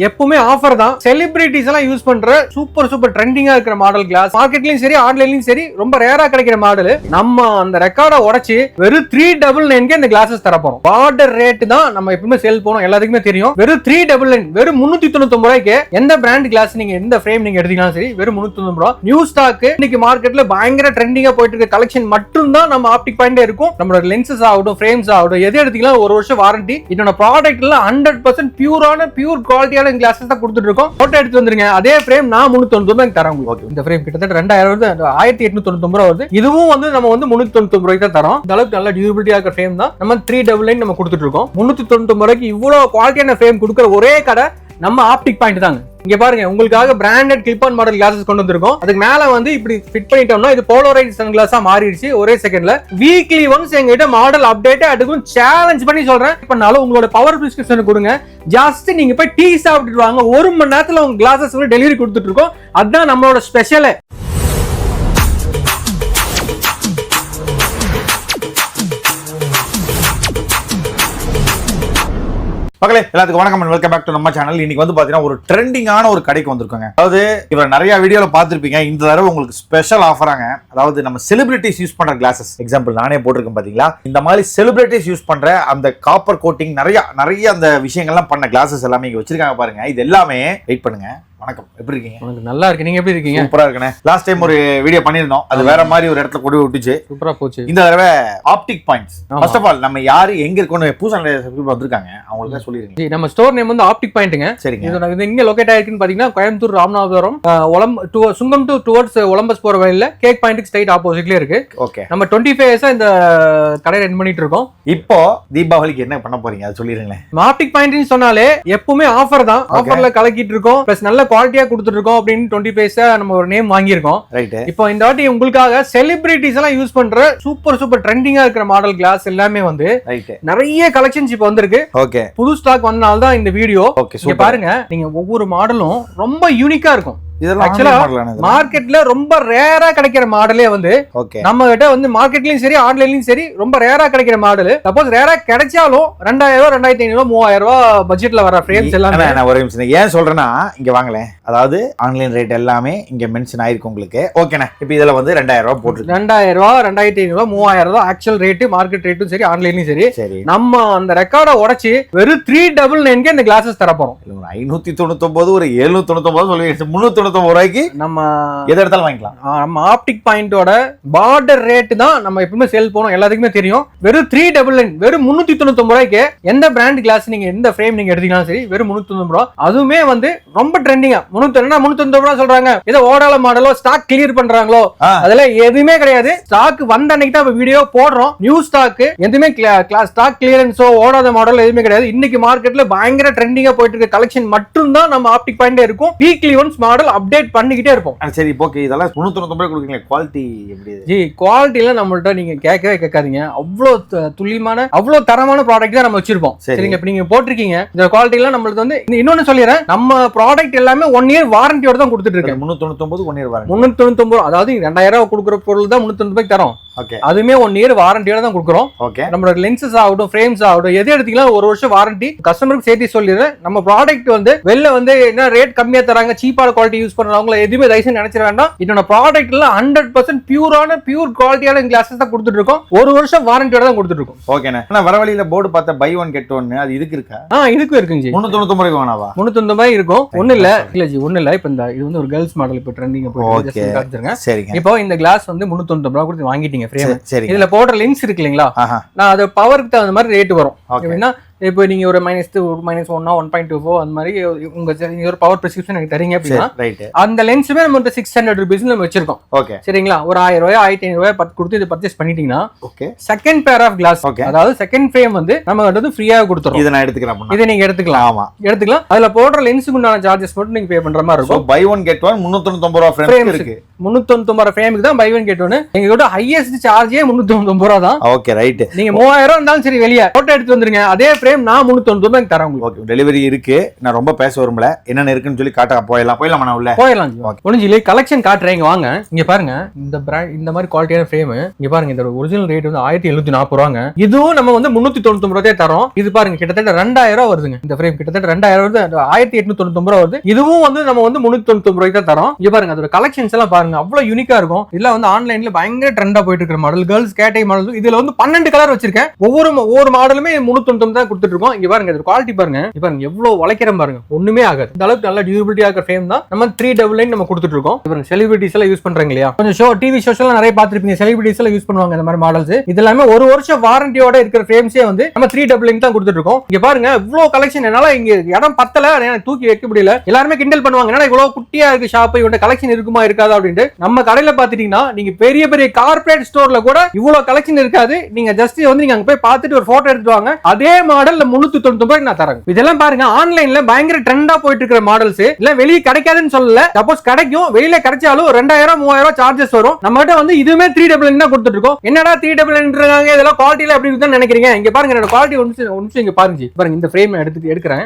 எப்பவுமே ஆஃபர் தான். செலிபிரிட்டிஸ் எல்லாம் யூஸ் பண்ற சூப்பர் சூப்பர் ட்ரெண்டிங்கா இருக்கிற மாடல் கிளாஸ் மார்க்கெட்லயும் சரி ஆன்லைன்லயும் சரி ரொம்ப ரேரா கிடைக்கிற மாடல் நம்ம அந்த ரெக்கார்டை உடச்சு வெறும் த்ரீ டபுள் நைன்கே இந்த கிளாஸஸ் தர போறோம். பார்டர் ரேட் தான் நம்ம எப்பவுமே சேல் போனோம். எல்லாத்துக்குமே தெரியும். வெறும் த்ரீ டபுள் நைன் வெறும் முன்னூத்தி தொண்ணூத்தி ரூபாய்க்கு எந்த பிராண்ட் கிளாஸ் நீங்க எந்த ஃப்ரேம் நீங்க எடுத்தீங்கன்னாலும் சரி வெறும் முன்னூத்தி தொண்ணூறு ரூபா. நியூ ஸ்டாக் இன்னைக்கு மார்க்கெட்ல பயங்கர ட்ரெண்டிங்கா போயிட்டு இருக்க கலெக்ஷன் மட்டும் தான் நம்ம ஆப்டிக் பாயிண்டே இருக்கும். நம்மளோட லென்சஸ் ஆகட்டும் ஃப்ரேம்ஸ் ஆகட்டும் எது எடுத்தீங்களா ஒரு வருஷம் வாரண்டி இதோட ப்ராடக்ட்ல ஹண்ட்ரட் பர்சன்ட் பியூரான பியூர் குவாலிட்டியான கிளாஸஸ் தான் கொடுத்துட்டு இருக்கோம். போட்டோ எடுத்து வந்துருங்க. அதே ஃப்ரேம் நான் முன்னூத்தி தொண்ணூறு தரேன் உங்களுக்கு. இந்த ஃப்ரேம் கிட்டத்தட்ட ரெண்டாயிரம் வருது. ஆயிரத்தி எட்நூத்தி தொண்ணூத்தி ரூபா வருது. இதுவும் வந்து நம்ம வந்து முன்னூத்தி தொண்ணூத்தி ரூபாய்க்கு தான் தரோம். இந்த அளவுக்கு நல்ல டியூரபிலிட்டியா இருக்கிற ஃப்ரேம் தான். நம்ம த்ரீ டபுள் நைன் நம்ம கொடுத்துட்டு இருக்கோம். முன்னூத்தி தொண்ணூத்தி ரூபாய்க்கு இவ்வளவு குவாலிட்டியான ஃப்ரேம் கொடுக்குற ஒரே கடை நம்ம ஆப்டிக் பாயிண்ட் தாங்க. இங்க பாருங்க உங்களுக்காக branded clip on model glasses கொண்டு வந்திருக்கோம். அதுக்கு மேல வந்து இப்படி ஃபிட் பண்ணிட்டோம்னா இது போலோரைட் சன் கிளாஸா மாறிடுச்சு. ஒரே செகண்ட்ல வீக்லி ஒன்ஸ் எங்ககிட்ட மாடல் அப்டேட் அதுக்கும் சேலஞ்ச் பண்ணி சொல்றேன். பண்ணாலும் உங்களோட பவர் பிரிஸ்கிரிப்ஷன் கொடுங்க. ஜஸ்ட் நீங்க போய் டீ சாப்பிட்டுட்டு வாங்க. ஒரு மணி நேரத்துல உங்க கிளாஸஸ் டெலிவரி கொடுத்துட்டு இருக்கோம். அதுதான் நம்மளோட ஸ்பெஷலே மக்களே எல்லாத்துக்கும் வணக்கம் வெல்கம் பேக் டு நம்ம சேனல் இன்னைக்கு வந்து பாத்தீங்கன்னா ஒரு ட்ரெண்டிங்கான ஒரு கடைக்கு வந்திருக்கோங்க. அதாவது இவர் நிறைய வீடியோல பார்த்திருப்பீங்க. இந்த தடவை உங்களுக்கு ஸ்பெஷல் ஆஃபராங்க அதாவது நம்ம செலிபிரிட்டிஸ் யூஸ் பண்ற கிளாஸஸ் எக்ஸாம்பிள் நானே போட்டிருக்கேன் பாத்தீங்களா? இந்த மாதிரி செலிபிரிட்டிஸ் யூஸ் பண்ற அந்த காப்பர் கோட்டிங் நிறைய நிறைய அந்த விஷயங்கள்லாம் பண்ண கிளாஸஸ் எல்லாமே இங்க வச்சிருக்காங்க பாருங்க. இது எல்லாமே வெயிட் பண்ணுங்க. வணக்கம். எப்படி இருக்கீங்க? உங்களுக்கு நல்லா இருக்கு நீங்க எப்படி இருக்கீங்க? சூப்பரா இருக்குண்ணே லாஸ்ட் டைம் ஒரு வீடியோ பண்ணியிருந்தோம். அது வேற மாதிரி ஒரு இடத்துல கொண்டு விட்டுச்சு. சூப்பரா போச்சு. இந்த தடவை optic points. First of all நம்ம யாரு எங்க இருக்கோம்னு புதுசா subscriber வந்திருக்காங்க. அவங்களுக்கு சொல்லிருங்க. நம்ம ஸ்டோர் நேம் வந்து ஆப்டிக் பாயிண்ட்டுங்க. சரிங்க. இது எங்க லொகேட் ஆயிருக்குன்னு பாத்தீங்கன்னா கோயம்புத்தூர் ராமநாதபுரம் ஒலம் to- Sungam to towards Olympus போற வழியில கேக் பாயிண்ட்டுக்கு ஸ்ட்ரைட் ஆப்போசிட்லயே இருக்கு. ஓகே நம்ம டுவெண்ட்டி ஃபைவ் இயர்ஸா இந்த கடை ரன் பண்ணிட்டு இருக்கோம். இப்போ தீபாவளிக்கு என்ன பண்ண போறீங்க? அது சொல்லிருங்களேன். ஆப்டிக் பாயிண்ட்னு சொன்னாலே எப்பவுமே ஆஃபர் தான். ஆஃபர்ல கலக்கிட்டு இருக்கோம். பிளஸ் நல்ல குவாலிட்டியா கொடுத்துட்டு இருக்கோம் அப்படின்னு டுவெண்ட்டி ஃபைவ்ஸா நம்ம ஒரு நேம் வாங்கியிருக்கோம். இப்போ இந்த வாட்டி உங்களுக்காக செலிபிரிட்டிஸ் எல்லாம் யூஸ் பண்ற சூப்பர் சூப்பர் ட்ரெண்டிங்கா இருக்கிற மாடல் கிளாஸ் எல்லாமே வந்து நிறைய கலெக்ஷன்ஸ் இப்போ வந்திருக்கு. ஓகே புது ஸ்டாக் வந்தனால தான் இந்த வீடியோ ஓகே பாருங்க நீங்க ஒவ்வொரு மாடலும் ரொம்ப யூனிக்கா இருக்கும். இதெல்லாம் மார்க்கெட்ல ரொம்ப ரேரா கிடைக்கிற மாடலே வந்து நம்ம கிட்ட வந்து மார்க்கெட்லயும் சரி ஆன்லைன்லயும் சரி ரொம்ப ரேரா கிடைக்கிற மாடல் சப்போஸ் ரேரா கிடைச்சாலும் ரெண்டாயிரம் ரூபாய் ரெண்டாயிரத்தி ஐநூறு மூவாயிரம் ரூபாய் பட்ஜெட்ல வர ஃப்ரேம்ஸ் எல்லாமே. நான் ஒரு நிமிஷம் ஏன் சொல்றேன்னா இங்க வாங்களேன். அதாவது ஆன்லைன் ரேட் எல்லாமே இங்க மென்ஷன் ஆயிருக்கு உங்களுக்கு. ஓகேண்ணே இப்போ இதுல வந்து ரெண்டாயிரம் ரூபாய் போட்டுருக்கு. ரெண்டாயிரம் ரூபாய் ரெண்டாயிரத்தி ஐநூறு மூவாயிரம் ரூபாய் ஆக்சுவல் ரேட்டு மார்க்கெட் ரேட்டும் சரி ஆன்லைன்லயும் சரி. சரி. நம்ம அந்த ரெக்கார்டை உடைச்சு வெறும் த்ரீ டபுள் நைன்க்கு இந்த கிளாஸஸ் தர போறோம் ஐநூத்தி தொண்ணூத்தொன்பது ஒரு எழுநூத்தி தொண்ணூத்தொன்பது சொல்லி முன்னூத்தி தொண்ணூத்தொன்பது ரூபாய்க்கு நம்ம எதை எடுத்தாலும் வாங்கிக்கலாம். நம்ம ஆப்டிக் பாயிண்டோட பார்டர் ரேட் தான் நம்ம எப்பவுமே சேல் போனோம். எல்லாத்துக்குமே தெரியும். வெறும் த்ரீ டபுள் நைன் வெறும் முன்னூத்தி தொண்ணூத்தி ரூபாய்க்கு எந்த பிராண்ட் கிளாஸ் நீங்க எந்த ஃப்ரேம் நீங்க எடுத்தீங்கன்னாலும் சரி வெறும் முன்னூத்தி தொண்ணூறு ரூபா. அதுவுமே வந்து ரொம்ப ட்ரெண்டிங்கா முன்னூத்தி என்ன முன்னூத்தி தொண்ணூறு ரூபா சொல்றாங்க. ஏதோ ஓடால மாடலோ ஸ்டாக் கிளியர் பண்றாங்களோ ஆ. அதெல்லாம் எதுவுமே கிடையாது. ஸ்டாக் வந்த அன்னைக்கு தான் வீடியோ போடுறோம். நியூ ஸ்டாக் எதுவுமே ஸ்டாக் கிளியரன்ஸோ ஓடாத மாடல் எதுவுமே கிடையாது. இன்னைக்கு மார்க்கெட்ல பயங்கர ட்ரெண்டிங்கா போயிட்டு இருக்க கலெக்ஷன் மட்டும் தான் நம்ம ஆப்டிக் பாயிண்டே இருக்கும். வீக்லி ஒன்ஸ் மாடல் அப்டேட் பண்ணிக்கிட்டே இருப்போம். சரி ஓகே இதெல்லாம் தொண்ணூத்தொன்பது கொடுக்குறீங்களா குவாலிட்டி எப்படி? ஜி குவாலிட்டிலாம் நம்மள்ட்ட நீங்க கேட்கவே கேட்காதீங்க. அவ்வளோ துல்லியமான அவ்வளோ தரமான ப்ராடக்ட் தான் நம்ம வச்சிருப்போம். சரி. சரிங்க இப்போ நீங்க போட்டிருக்கீங்க. இந்த குவாலிட்டிலாம் நம்மளுக்கு வந்து இன்னொன்னு சொல்லிடுறேன். நம்ம ப்ராடக்ட் எல்லாமே ஒன் இயர் வாரண்டியோட தான் கொடுத்துட்டு இருக்கேன். தொண்ணூத்தொன்பது ஒன் இயர் வாரண்டி முன்னூத்தி தொண்ணூத்தி ஒன்பது அதாவது ரெண்டாயிரம் ரூபாய் கொடுக்குற பொருள் தான் ரூபாய்க்கு தரோம். ஓகே அதுவுமே ஒன் இயர் வாரண்டியோட தான் கொடுக்குறோம். ஓகே நம்மளோட லென்சஸ் ஆகட்டும் ஃப்ரேம்ஸ் ஆகட்டும் எது எடுத்தீங்கன்னா ஒரு வருஷம் வாரண்டி கஸ்டமருக்கு சேர்த்து சொல்லிடுறேன். நம்ம ப்ராடக்ட் வந்து வெளில வந்து என்ன ரேட் கம்மியா தராங்க சீப்பான குவாலிட்டி யூஸ் பண்றவங்கள எதுவுமே தயவுசெய்து நினைச்சிட வேண்டாம். இதோட ப்ராடக்ட்ல ஹண்ட்ரட் பர்சன்ட் பியூரான பியூர் குவாலிட்டியான கிளாஸஸ் தான் கொடுத்துட்டு இருக்கோம். ஒரு வருஷம் வாரண்டியோட தான் கொடுத்துட்டு இருக்கோம். ஓகேண்ணே ஆனா வர வழியில போர்டு பார்த்தா பை ஒன் கெட் ஒன்னு அது இதுக்கு இருக்கா? ஆ இதுக்கும் இருக்குங்க ஜி. முன்னூத்தி முன்னூத்தி ரூபாய் இருக்கும். ஒண்ணு இல்ல. இல்ல ஜி ஒண்ணு இல்ல. இப்ப இந்த இது வந்து ஒரு கேர்ள்ஸ் மாடல் இப்ப ட்ரெண்டிங் காமிச்சிருங்க. சரிங்க. இப்போ இந்த கிளாஸ் வந்து முன்னூத்தி ரூபாய் கொடுத்து வாங்கிட்டீங்க. ஃப்ரேம் சரி, சரிங்க. இதுல போடுற லென்ஸ் இருக்கு இல்லைங்களா? நான் அது பவருக்கு தகுந்த மாதிரி ரேட் வரும். எப்படின்னா இப்போ நீங்க ஒரு மைனஸ் டூ மைனஸ் ஒன்னா ஒன் பாயிண்ட் டூ ஃபோர் அந்த மாதிரி உங்க நீங்க ஒரு பவர் பிரிஸ்கிரிப்ஷன் எனக்கு தரீங்க அப்படின்னா அந்த லென்ஸுமே நம்ம சிக்ஸ் ஹண்ட்ரட் ருபீஸ் நம்ம வச்சிருக்கோம். ஓகே சரிங்களா? ஒரு ஆயிரம் ரூபாய் ஆயிரத்தி ஐநூறு ரூபாய் பத்து கொடுத்து இது பர்ச்சேஸ் பண்ணிட்டீங்கன்னா okay second pair of glass Okay. அதாவது செகண்ட் ஃப்ரேம் வந்து நம்ம வந்து ஃப்ரீயாக கொடுத்துறோம். இதை நான் எடுத்துக்கிறேன். இதை நீங்க எடுத்துக்கலாம். ஆமா. எடுத்துக்கலாம். அதுல போடுற லென்ஸுக்கு உண்டான சார்ஜஸ் மட்டும் நீங்க பே பண்ற மாதிரி இருக்கும். பை ஒன் கெட் ஒன் முன்னூத்தி தொண்ணூத்தொன்பது ரூபா Frames. இருக்கு. முன்னூத்தொன்பது ஃப்ரேமுக்கு தான் பை ஒன் கேட் ஒன்று எங்க கிட்ட ஹையஸ்ட் சார்ஜே முன்னூத்தி ரூபா தான். ஓகே ரைட்டு நீங்க மூவாயிரம் இருந்தாலும் சரி வெளியே. போட்டோ எடுத்து வந்துருங்க. அதே ஃப்ரேம் ஃப்ரேம் நான் முன்னூத்தி தொண்ணூத்தி ரூபாய்க்கு தரேன் உங்களுக்கு. ஓகே டெலிவரி இருக்கு. நான் ரொம்ப பேச விரும்பல. என்னென்ன இருக்குன்னு சொல்லி காட்ட போயிடலாம். போயிடலாமா நான் உள்ள? போயிடலாம் ஒளிஞ்சிலே கலெக்ஷன் காட்டுறேன். இங்க வாங்க. இங்க பாருங்க. இந்த பிராண்ட் இந்த மாதிரி குவாலிட்டியான ஃப்ரேம் இங்க பாருங்க இந்த ஒரிஜினல் ரேட் வந்து ஆயிரத்தி எழுநூத்தி நாற்பது ரூபாங்க. இதுவும் நம்ம வந்து முன்னூத்தி தொண்ணூத்தி ரூபாய் தரோம். இது பாருங்க கிட்டத்தட்ட ரெண்டாயிரம் ரூபாய் வருதுங்க. இந்த ஃப்ரேம் கிட்டத்தட்ட ரெண்டாயிரம் வருது. ஆயிரத்தி எட்நூத்தி தொண்ணூத்தி ரூபாய் வருது. இதுவும் வந்து நம்ம வந்து முன்னூத்தி தொண்ணூத்தி ரூபாய்க்கு தான் தரோம். இங்க பாருங்க அதோட கலெக்ஷன்ஸ் எல்லாம் பாருங்க. அவ்வளவு யூனிக்கா இருக்கும். இதெல்லாம் வந்து ஆன்லைன்ல பயங்கர ட்ரெண்டா போயிட்டு இருக்கிற மாடல் கேர்ள்ஸ் கேட்டை மாடல் இதுல வந்து பன்னெண்டு கலர் வச்சிருக்கேன். ஒவ்வொரு ஒவ்வொரு மாடலுமே முன்னூத்தி தொண்ணூத்தி தான் கொடுத்துட்டு இருக்கோம் இங்க பாருங்க இது குவாலிட்டி பாருங்க. பாருங்க எவ்வளவு உழைக்கிறேன் பாருங்க. ஒண்ணுமே ஆகாது. இந்த அளவுக்கு நல்ல டியூரபிலிட்டி இருக்கிற ஃபேம் தான் நம்ம த்ரீ டபுள் லைன் நம்ம கொடுத்துட்டு இருக்கோம் இவங்க செலிபிரிட்டிஸ் எல்லாம் யூஸ் பண்றாங்க இல்லையா? கொஞ்சம் ஷோ டிவி ஷோஸ் எல்லாம் நிறைய பாத்துருப்பீங்க செலிபிரிட்டிஸ் எல்லாம் யூஸ் பண்ணுவாங்க இந்த மாதிரி மாடல்ஸ் இது எல்லாமே ஒரு வருஷம் வாரண்டியோட இருக்கிற ஃபேம்ஸே வந்து நம்ம த்ரீ டபுள் லைன் தான் கொடுத்துட்டு இருக்கோம் இங்க பாருங்க இவ்வளவு கலெக்ஷன் என்னால இங்க இடம் பத்தல. எனக்கு தூக்கி வைக்க முடியல. எல்லாருமே கிண்டல் பண்ணுவாங்க ஏன்னா இவ்வளவு குட்டியா இருக்கு ஷாப் இவங்க கலெக்ஷன் இருக்குமா இருக்காதா? அப்படின்ட்டு. நம்ம கடையில பாத்துட்டீங்கன்னா நீங்க பெரிய பெரிய கார்பரேட் ஸ்டோர்ல கூட இவ்வளவு கலெக்ஷன் இருக்காது. நீங்க ஜஸ்ட் வந்து நீங்க அங்க போய் பார்த்துட்டு ஒரு போட்டோ எடுத்துட்டு வாங்க. அதே மாடல்ல முன்னூத்தி தொண்ணூத்தி ரூபாய்க்கு நான் தரேன். இதெல்லாம் பாருங்க ஆன்லைன்ல பயங்கர ட்ரெண்டா போயிட்டு இருக்கிற மாடல்ஸ் இல்ல வெளியே கிடைக்காதுன்னு சொல்லல. சப்போஸ் கிடைக்கும் வெளியில கிடைச்சாலும் ரெண்டாயிரம் மூவாயிரம் சார்ஜஸ் வரும். நம்ம கிட்ட வந்து இதுவுமே த்ரீ டபுள் தான் கொடுத்துட்டு இருக்கோம் என்னடா த்ரீ டபுள் இருக்காங்க இதெல்லாம் குவாலிட்டியில அப்படி தான் நினைக்கிறீங்க? இங்க பாருங்க என்னோட குவாலிட்டி ஒன்று ஒன்று இங்க பாருங்க. பாருங்க இந்த ஃப்ரேம் எடுத்து எடுக்கிறேன்.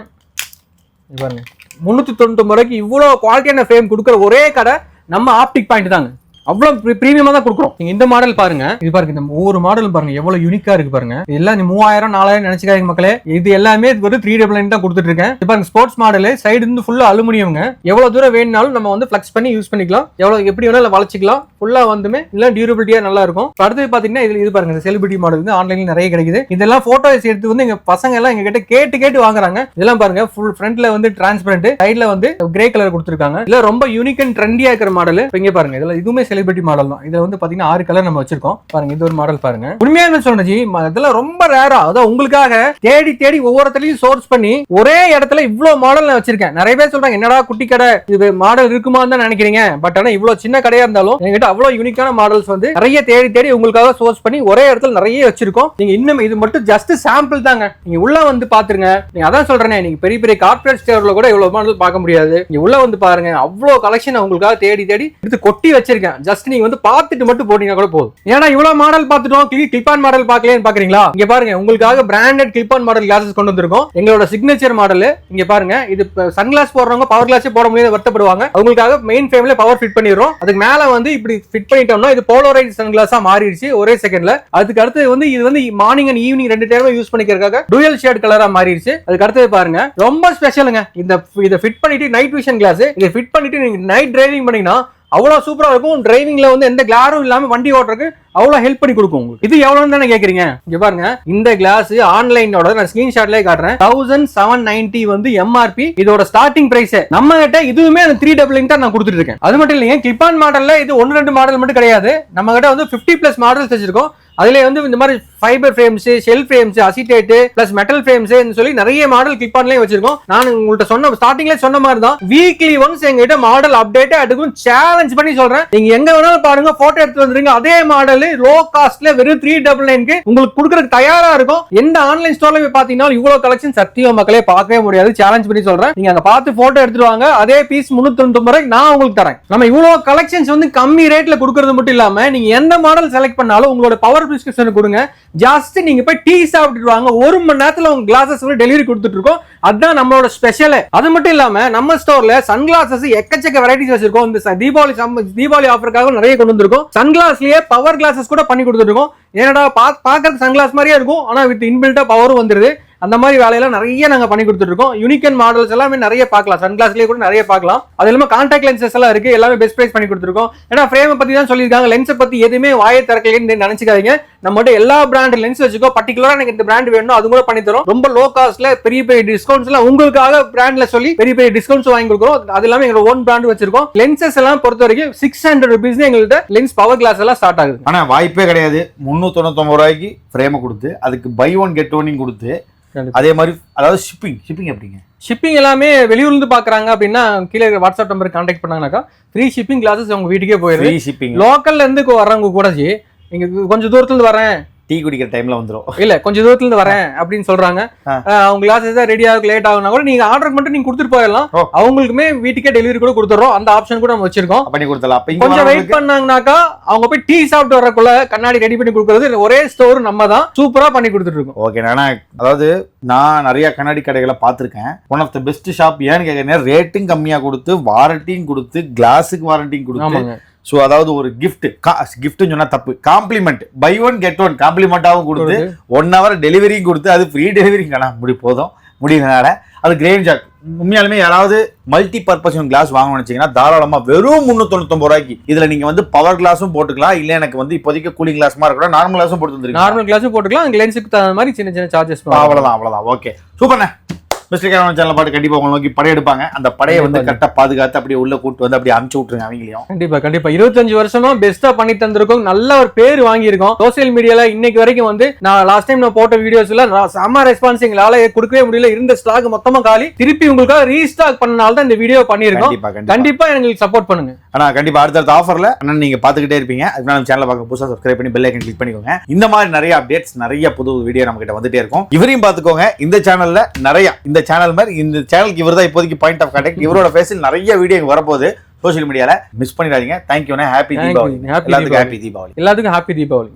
பாருங்க. முன்னூத்தி தொண்ணூத்தி ரூபாய்க்கு இவ்வளவு குவாலிட்டியான ஃப்ரேம் கொடுக்குற ஒரே கடை நம்ம ஆப்டிக் பாயிண்ட் தாங்க. அவ்வளவு பிரீமியமா தான் கொடுக்குறோம். நீங்க இந்த மாடல் பாருங்க. இது பாருங்க இந்த ஒவ்வொரு மாடல் பாருங்க எவ்வளவு யூனிக்கா இருக்கு பாருங்க. இது எல்லாம் நீ மூவாயிரம் நாலாயிரம் நினைச்சுக்காங்க மக்களே. இது எல்லாமே இது ஒரு த்ரீ டபுள் தான் கொடுத்துட்டு இருக்கேன். இது பாருங்க ஸ்போர்ட்ஸ் மாடல் சைடு இருந்து ஃபுல்லா அலுமினியம்ங்க. எவ்வளவு தூரம் வேணும்னாலும் நம்ம வந்து ஃபிளக்ஸ் பண்ணி யூஸ் பண்ணிக்கலாம். எவ்வளவு எப்படி வேணாலும் வளச்சிக்கலாம் ஃபுல்லா வந்துமே இல்ல டியூரபிலிட்டியா நல்லா இருக்கும். அடுத்து அடுத்தது பாத்தீங்கன்னா இதுல இது பாருங்க செலிபிரிட்டி மாடல் வந்து ஆன்லைன்ல நிறைய கிடைக்குது. இதெல்லாம் போட்டோஸ் எடுத்து வந்து எங்க பசங்க எல்லாம் எங்க கிட்ட கேட்டு கேட்டு வாங்குறாங்க. இதெல்லாம் பாருங்க ஃபுல் ஃப்ரண்ட்ல வந்து டிரான்ஸ்பரண்ட் சைடுல வந்து கிரே கலர் கொடுத்துருக்காங்க. இல்ல ரொம்ப யூனிக் அண்ட் ட்ரெண்டியா இருக்கிற மாடல் இங்க பாருங்க இதுல இதுவுமே செலிபிரிட்டி மாடல் தான். இதுல வந்து பாத்தீங்கன்னா ஆறு கலர் நம்ம வச்சிருக்கோம். பாருங்க இது ஒரு மாடல் பாருங்க. உண்மையா என்ன சொல்றேன் இதெல்லாம் ரொம்ப ரேரா அதான் உங்களுக்காக தேடி தேடி ஒவ்வொருத்தரையும் சோர்ஸ் பண்ணி ஒரே இடத்துல இவ்வளவு மாடல் நான் வச்சிருக்கேன். நிறைய பேர் சொல்றாங்க என்னடா குட்டி கடை இது மாடல் இருக்குமான்னு தான் நினைக்கிறீங்க. பட் ஆனா இவ்வளவு சின்ன கடையா இருந்தாலும் எங்கிட்ட அவ்வளவு யூனிக்கான மாடல்ஸ் வந்து நிறைய தேடி தேடி உங்களுக்காக சோர்ஸ் பண்ணி ஒரே இடத்துல நிறைய வச்சிருக்கோம். நீங்க இன்னும் இது மட்டும் ஜஸ்ட் சாம்பிள் தாங்க. நீங்க உள்ள வந்து பாத்துருங்க. நீங்க அதான் சொல்றேன் நீங்க பெரிய பெரிய கார்பரேட் ஸ்டோர்ல கூட இவ்வளவு மாடல் பார்க்க முடியாது. நீங்க உள்ள வந்து பாருங்க அவ்வளவு கலெக்ஷன் உங்களுக்காக தேடி தேடி எடுத்து கொட்டி வச்சிருக்கேன். ஜஸ்ட் நீங்க வந்து பார்த்துட்டு மட்டும் போட்டீங்கன்னா கூட போதும். ஏன்னா இவ்வளவு மாடல் பார்த்துட்டோம். கிளிப் ஆன் மாடல் பார்க்கலன்னு பாக்குறீங்களா இங்க பாருங்க உங்களுக்காக பிராண்டட் கிளிப்பான் மாடல் கிளாஸஸ் கொண்டு வந்திருக்கோம். எங்களோட சிக்னேச்சர் மாடல் இங்க பாருங்க இது சன் கிளாஸ் போடுறவங்க பவர் கிளாஸே போட முடியாது வருத்தப்படுவாங்க. அவங்களுக்காக மெயின் ஃபேம்ல பவர் ஃபிட் பண்ணிடுறோம். அதுக்கு மேல வந்து இப்படி ஃபிட் பண்ணிட்டோம்னா இது போலோரைட் சன் கிளாஸா மாறிடுச்சு ஒரே செகண்ட்ல அதுக்கு அடுத்து வந்து இது வந்து மார்னிங் அண்ட் ஈவினிங் ரெண்டு டைம் யூஸ் பண்ணிக்கிறதுக்காக டூயல் ஷேட் கலரா மாறிடுச்சு. அதுக்கு அடுத்தது பாருங்க ரொம்ப ஸ்பெஷலுங்க இந்த இதை ஃபிட் பண்ணிட்டு நைட் விஷன் கிளாஸ் இதை ஃபிட் பண்ணிட்டு நீங்க நைட் டிரைவிங் பண்ணீங்கன்னா அவ்வளோ சூப்பராக இருக்கும். டிரைவிங்ல வந்து எந்த கிளாரும் இல்லாமல் வண்டி ஓட்டுறதுக்கு அவ்வளோ ஹெல்ப் பண்ணி கொடுக்கும் உங்களுக்கு. இது எவ்வளோன்னு தானே கேட்குறீங்க இங்கே பாருங்க. இந்த கிளாஸ் ஆன்லைனோட நான் ஸ்கிரீன்ஷாட்லேயே காட்டுறேன். தௌசண்ட் செவன் நைன்டி வந்து எம்ஆர்பி இதோட ஸ்டார்டிங் பிரைஸ் நம்ம கிட்ட இதுவுமே அந்த த்ரீ டபுள் தான் நான் கொடுத்துட்டு இருக்கேன். அது மட்டும் இல்லைங்க கிளிப் ஆன் மாடலில் இது ஒன்று ரெண்டு மாடல் மட்டும் கிடையாது. நம்ம கிட்ட வந்து 50 பிளஸ் மாடல்ஸ் வச்சிருக்கோம். அதுல வந்து இந்த மாதிரி fibre frames shell frames acetate plus metal frames சொல்லி நிறைய மாடல் கிளிப் ஆன்லயே வச்சிருக்கோம். நான் உங்கள்கிட்ட சொன்ன ஸ்டார்டிங்ல சொன்ன மாதிரி தான் வீக்லி ஒன்ஸ் எங்ககிட்ட மாடல் அப்டேட் அதுக்கும் சேலஞ்ச் பண்ணி சொல்றேன். நீங்க எங்க வேணாலும் பாருங்க போட்டோ எடுத்து வந்துருங்க. அதே மாடல் லோ காஸ்ட்ல வெறும் த்ரீ டபுள் நைன்க்கு உங்களுக்கு கொடுக்கறதுக்கு தயாரா இருக்கும். எந்த ஆன்லைன் ஸ்டோர்ல போய் பாத்தீங்கன்னா இவ்வளவு கலெக்ஷன் சத்தியமா மக்களே பார்க்கவே முடியாது. சேலஞ்ச் பண்ணி சொல்றேன். நீங்க அங்க பார்த்து போட்டோ எடுத்துட்டு வாங்க. அதே பீஸ் முன்னூத்தி தொண்ணூத்தி ரூபாய்க்கு நான் உங்களுக்கு தரேன். நம்ம இவ்வளவு கலெக்ஷன்ஸ் வந்து கம்மி ரேட்ல கொடுக்கறது மட்டும் இல்லாம நீங்க எந்த மாடல் செலக்ட் பண்ணாலும் உங்களோட பவர் பிரிஸ்கிரிப்ஷன் கொடுங்க. ஜாஸ்தி நீங்க போய் டீ சாப்பிட்டுட்டு வாங்க. ஒரு மணி நேரத்துல உங்க கிளாஸஸ் வந்து டெலிவரி கொடுத்துட்டு இருக்கோம். அதுதான் நம்மளோட ஸ்பெஷல் அது மட்டும் இல்லாம நம்ம ஸ்டோர்ல சன்கிளாசஸ் எக்கச்சக்க வெரைட்டிஸ் வச்சிருக்கோம். இந்த தீபாவளி தீபாவளி ஆஃபருக்காக நிறைய கொண்டு வந்திருக்கோம். சன்கிளாஸ்லயே பவர் கிளாஸஸ் கூட பண்ணி கொடுத்துருக்கோம் ஏன்னா பா பார்க்கறதுக்கு சன் கிளாஸ் மாதிரியே இருக்கும். ஆனால் வித் இன்பில்ட்டாக பவரும் வந்துடுது அந்த மாதிரி வேலையெல்லாம் நிறைய நாங்கள் பண்ணி கொடுத்துருக்கோம் யூனிக்கன் மாடல்ஸ் எல்லாமே நிறைய பார்க்கலாம். சன்கிளாஸ்லேயே கூட நிறைய பார்க்கலாம். அது இல்லாமல் கான்டாக்ட் லென்சஸ் எல்லாம் இருக்குது எல்லாமே பெஸ்ட் ப்ரைஸ் பண்ணி கொடுத்துருக்கோம். ஏன்னா ஃப்ரேமை பற்றி தான் சொல்லியிருக்காங்க. லென்ஸை பற்றி எதுவுமே வாயை திறக்கலன்னு நினச்சிக்காதீங்க. நம்மகிட்ட எல்லா பிராண்ட் லென்ஸ் வச்சுக்கோ பர்டிகுலரா எனக்கு இந்த பிராண்ட் வேணும் அது கூட பண்ணி தரோம். ரொம்ப லோ காஸ்ட்ல பெரிய பெரிய டிஸ்கவுண்ட்ஸ் எல்லாம் உங்களுக்காக பிராண்ட்ல சொல்லி பெரிய பெரிய டிஸ்கவுண்ட்ஸ் வாங்கி கொடுக்குறோம். அது இல்லாம எங்களோட ஓன் பிராண்ட் வச்சிருக்கோம். லென்சஸ் எல்லாம் பொறுத்த வரைக்கும் சிக்ஸ் ஹண்ட்ரட் ருபீஸ் எங்கள்கிட்ட லென்ஸ் பவர் கிளாஸ் எல்லாம் ஸ்டார்ட் ஆகுது. ஆனா வாய்ப்பே கிடையாது. தொண்ணூத்தொன்பது ரூபாய்க்கு ஃப்ரேமை கொடுத்து அதுக்கு பை ஒன் கெட் ஒன்னையும் கொடுத்து. அதே மாதிரி அதாவது ஷிப்பிங் ஷிப்பிங் எப்படிங்க? ஷிப்பிங் எல்லாமே வெளியூர்ல இருந்து பாக்குறாங்க அப்படின்னா கீழே வாட்ஸ்அப் நம்பர் கான்டாக்ட் பண்ணாங்கனாக்கா ஃப்ரீ ஷிப்பிங் கிளாஸஸ் உங்க வீட்டுக்கே போயிடும் ஃப்ரீ ஷிப்பிங் லோக்கல்ல இருந்து கொ- வர்றவங்க கூட இங்க கொஞ்சம் தூரத்துல இருந்து வரேன். டீ குடிக்கிற டைம்ல வந்துரும். இல்ல கொஞ்சம் தூரத்துல இருந்து வரேன் அப்படின்னு சொல்றாங்க. அவங்க கிளாஸஸ் தான் ரெடி ஆகும் லேட் ஆகுனா கூட நீங்க ஆர்டர் மட்டும் நீங்க கொடுத்துட்டு போயிடலாம். அவங்களுக்குமே வீட்டுக்கே டெலிவரி கூட கொடுத்துறோம். அந்த ஆப்ஷன் கூட நம்ம வச்சிருக்கோம். பண்ணி கொடுத்தலாம் கொஞ்சம் வெயிட் பண்ணாங்கனாக்கா அவங்க போய் டீ சாப்பிட்டு வரக்குள்ள கண்ணாடி ரெடி பண்ணி கொடுக்கறது ஒரே ஸ்டோர் நம்ம தான் சூப்பரா பண்ணி கொடுத்துட்டு இருக்கோம். ஓகே நானா அதாவது நான் நிறைய கண்ணாடி கடைகளை பார்த்துருக்கேன். One of the best shop ஏன்னு கேட்கறேன். ரேட்டும் கம்மியா கொடுத்து வாரண்டியும் கொடுத்து கிளாஸுக்கு வாரண்டியும் கொடுத்து ஸோ அதாவது ஒரு கிஃப்ட் கிஃப்ட்னு சொன்னா தப்பு. Compliment buy one get one காம்ப்ளிமெண்ட்டாகவும் கொடுத்து ஒன் ஹவர் டெலிவரியும் கொடுத்து அது ஃப்ரீ டெலிவரியும் காணா முடி போதும். முடியலனால அது கிரேன் ஜாக் உண்மையாலுமே யாராவது மல்டி பர்பஸ் கிளாஸ் வாங்கணும்னு வச்சீங்கன்னா தாராளமா வெறும் முந்நூத்தொண்ணூத்தொம்பது ரூபாய்க்கு இதுல நீங்க வந்து பவர் கிளாஸும் போட்டுக்கலாம். இல்ல எனக்கு வந்து இப்போதைக்கு கூலிங் கிளாஸ் மாதிரி இருக்கணும் நார்மல் கிளாஸும் போட்டு நார்மல் கிளாஸும் போட்டுக்கலாம். லென்ஸுக்கு தகுந்த மாதிரி சின்ன சின்ன சார்ஜஸ் அவ்வளவுதான் அவ்வளவுதான். ஓகே சூப்பர்ண்ணே மிஸ்டர் கேரவன் சேனல் பாட்டு கண்டிப்பா உங்களை நோக்கி படையெடுப்பாங்க. அந்த படையை வந்து கண்டிப்பா. கரெக்டா பாதுகாத்து அப்படியே உள்ள கூட்டு வந்து அப்படியே அனுப்பிச்சு விட்டுருங்க அவங்களையும். கண்டிப்பா கண்டிப்பா. இருபத்தஞ்சு வருஷமா பெஸ்டா பண்ணி தந்திருக்கோம் நல்ல ஒரு பேர் வாங்கியிருக்கோம். சோசியல் மீடியால இன்னைக்கு வரைக்கும் வந்து நான் லாஸ்ட் டைம் நான் போட்ட வீடியோஸ்ல செம்ம ரெஸ்பான்ஸ் எங்களால கொடுக்கவே முடியல. இருந்த ஸ்டாக் மொத்தமா காலி. திருப்பி உங்களுக்காக ரீஸ்டாக் பண்ணனால தான் இந்த வீடியோ பண்ணியிருக்கோம். கண்டிப்பா கண்டிப்பா. கண்டிப்பா எங்களுக்கு சப்போர்ட் பண்ணுங்க. ஆனா கண்டிப்பா. அடுத்தடுத்த ஆஃபர்ல அண்ணன் நீங்க பாத்துக்கிட்டே இருப்பீங்க. அதுக்கு நம்ம சேனல் பார்க்க புதுசா சப்ஸ்கிரைப் பண்ணி பெல் ஐக்கன் கிளிக் பண்ணிக்கோங்க. இந்த மாதிரி நிறைய அப்டேட்ஸ் நிறைய புது வீடியோ நம்ம கிட்ட வந்துட்டே இருக்கும். இவரையும் பாத்துக்கோங்க இந்த சேனல்ல நிறைய இந்த சேனல் மாதிரி இந்த சேனலுக்கு இவர் தான் இப்போதைக்கு பாயிண்ட் ஆஃப் கான்டாக்ட் இவரோட ஃபேஸில் நிறைய வீடியோ வரப்போகுது சோஷியல் மீடியால மிஸ் பண்ணிடாதீங்க. தேங்க்யூண்ணே ஹாப்பி. தீபாவளி எல்லாத்துக்கும். ஹாப்பி தீபாவளி எல்லாத்துக்கும் ஹாப்பி தீபாவளி